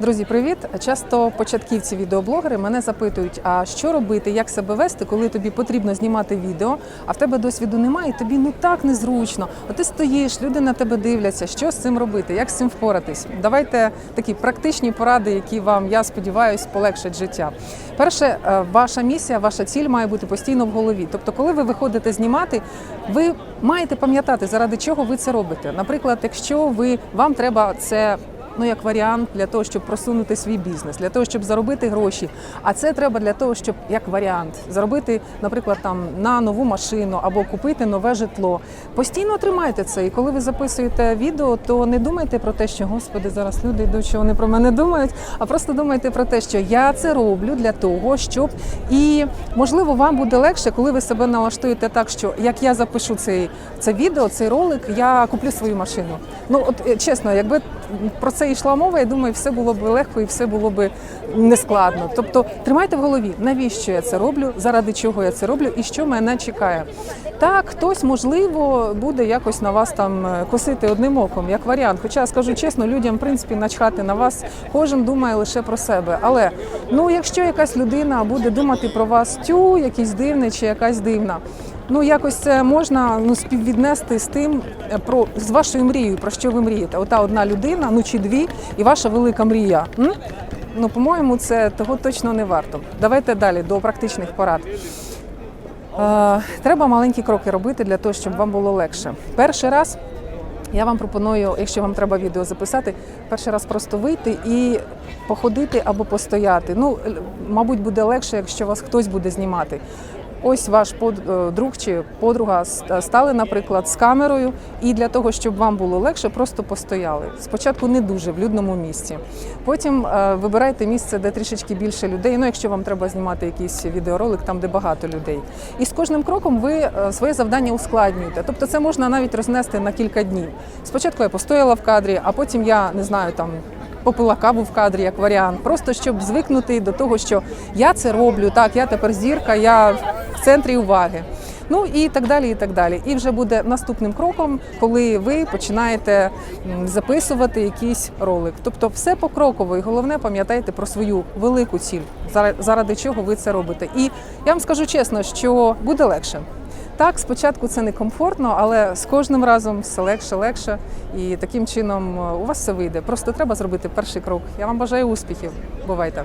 Друзі, привіт! Часто початківці відеоблогери мене запитують, а що робити, як себе вести, коли тобі потрібно знімати відео, а в тебе досвіду немає, і тобі ну так незручно. От ти стоїш, люди на тебе дивляться, що з цим робити, як з цим впоратись. Давайте такі практичні поради, які вам, я сподіваюся, полегшать життя. Перше, е, ваша місія, ваша ціль має бути постійно в голові. Тобто, коли ви виходите знімати, ви маєте пам'ятати, заради чого ви це робите. Наприклад, якщо ви вам треба це ну як варіант для того, щоб просунути свій бізнес, для того, щоб заробити гроші. А це треба для того, щоб як варіант заробити, наприклад, там на нову машину або купити нове житло. Постійно тримайте це. І коли ви записуєте відео, то не думайте про те, що господи, зараз люди йдуть, що вони про мене думають, а просто думайте про те, що я це роблю для того, щоб і можливо вам буде легше, коли ви себе налаштуєте так, що як я запишу цей це відео, цей ролик, я куплю свою машину. Ну от е, чесно, якби про це йшла мова, я думаю, все було б легко і все було б нескладно. Тобто тримайте в голові, навіщо я це роблю, заради чого я це роблю і що мене чекає. Так, хтось можливо буде якось на вас там е, косити одним оком, як варіант. Хоча скажу чесно, людям в принципі начхати на вас, кожен думає лише про себе. Але ну, якщо якась людина буде думати про вас, тю, якийсь дивний чи якась дивна. Ну, якось це можна ну, співвіднести з тим, е, про з вашою мрією, про що ви мрієте. Ота одна людина, ну чи дві, і ваша велика мрія. М? Ну, по-моєму, це того точно не варто. Давайте далі до практичних порад. Е, треба маленькі кроки робити для того, щоб вам було легше. Перший раз я вам пропоную, якщо вам треба відео записати, перший раз просто вийти і походити або постояти. Ну, мабуть, буде легше, якщо вас хтось буде знімати. Ось ваш е, друг чи подруга стали, наприклад, з камерою, і для того, щоб вам було легше, просто постояли. Спочатку не дуже в людному місці. Потім е, вибирайте місце, де трішечки більше людей. Ну, якщо вам треба знімати якийсь відеоролик, там де багато людей. І з кожним кроком ви е, своє завдання ускладнюєте. Тобто, це можна навіть рознести на кілька днів. Спочатку я постояла в кадрі, а потім я не знаю там. Попила каву в кадрі як варіант, просто щоб звикнути до того, що я це роблю, так я тепер зірка, я в центрі уваги. Ну і так далі, і так далі. І вже буде наступним кроком, коли ви починаєте записувати якийсь ролик. Тобто, все покроково, і головне пам'ятайте про свою велику ціль, заради- чого ви це робите. І я вам скажу чесно, що буде легше. Так, спочатку це не комфортно, але з кожним разом все легше, легше, і таким чином е, у вас все вийде. Просто треба зробити перший крок. Я вам бажаю успіхів. Бувайте.